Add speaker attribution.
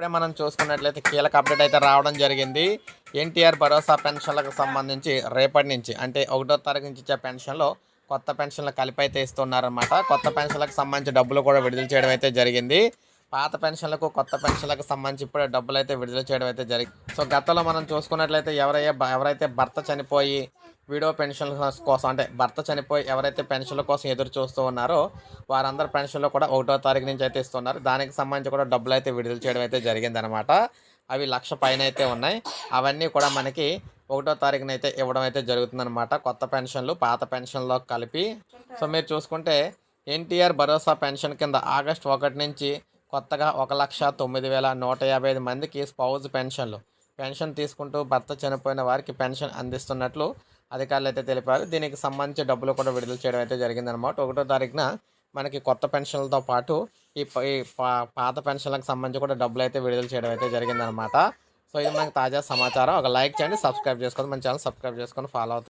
Speaker 1: ఇప్పుడే మనం చూసుకున్నట్లయితే కీలక అప్డేట్ అయితే రావడం జరిగింది. ఎన్టీఆర్ భరోసా పెన్షన్లకు సంబంధించి రేపటి నుంచి అంటే ఒకటో తారీఖు నుంచి ఇచ్చే పెన్షన్లో కొత్త పెన్షన్లు కలిపి అయితే ఇస్తున్నారనమాట కొత్త పెన్షన్లకు సంబంధించి డబ్బులు కూడా విడుదల చేయడం అయితే జరిగింది. పాత పెన్షన్లకు కొత్త పెన్షన్లకు సంబంధించి ఇప్పుడే డబ్బులు అయితే విడుదల చేయడం అయితే జరిగింది సో గతంలో మనం చూసుకున్నట్లయితే ఎవరైతే ఎవరైతే భర్త చనిపోయి వీడో పెన్షన్ల కోసం అంటే భర్త చనిపోయి ఎవరైతే పెన్షన్ల కోసం ఎదురు చూస్తూ ఉన్నారో వారందరూ పెన్షన్లు కూడా ఒకటో తారీఖు నుంచి అయితే ఇస్తున్నారు. దానికి సంబంధించి కూడా డబ్బులు అయితే విడుదల చేయడం అయితే జరిగిందనమాట అవి లక్ష పైన అయితే ఉన్నాయి. అవన్నీ కూడా మనకి ఒకటో తారీఖున అయితే ఇవ్వడం అయితే జరుగుతుందనమాట కొత్త పెన్షన్లు పాత పెన్షన్లో కలిపి. సో మీరు చూసుకుంటే ఎన్టీఆర్ భరోసా పెన్షన్ కింద ఆగస్ట్ ఒకటి నుంచి కొత్తగా ఒక లక్ష తొమ్మిది వేల నూట యాభై ఐదు మందికి స్పౌజ్ పెన్షన్లు. పెన్షన్ తీసుకుంటూ భర్త చనిపోయిన వారికి పెన్షన్ అందిస్తున్నట్లు అధికారులు అయితే తెలిపారు. దీనికి సంబంధించి డబ్బులు కూడా విడుదల చేయడం అయితే జరిగిందనమాట ఒకటో తారీఖున మనకి కొత్త పెన్షన్లతో పాటు ఈ పా- పాత పెన్షన్లకు సంబంధించి కూడా డబ్బులు అయితే విడుదల చేయడం అయితే జరిగిందనమాట సో ఇది మనకి తాజా సమాచారం. ఒక లైక్ చేయండి సబ్స్క్రైబ్ చేసుకోండి. మన ఛానల్ సబ్స్క్రైబ్ చేసుకొని ఫాలో అవుతుంది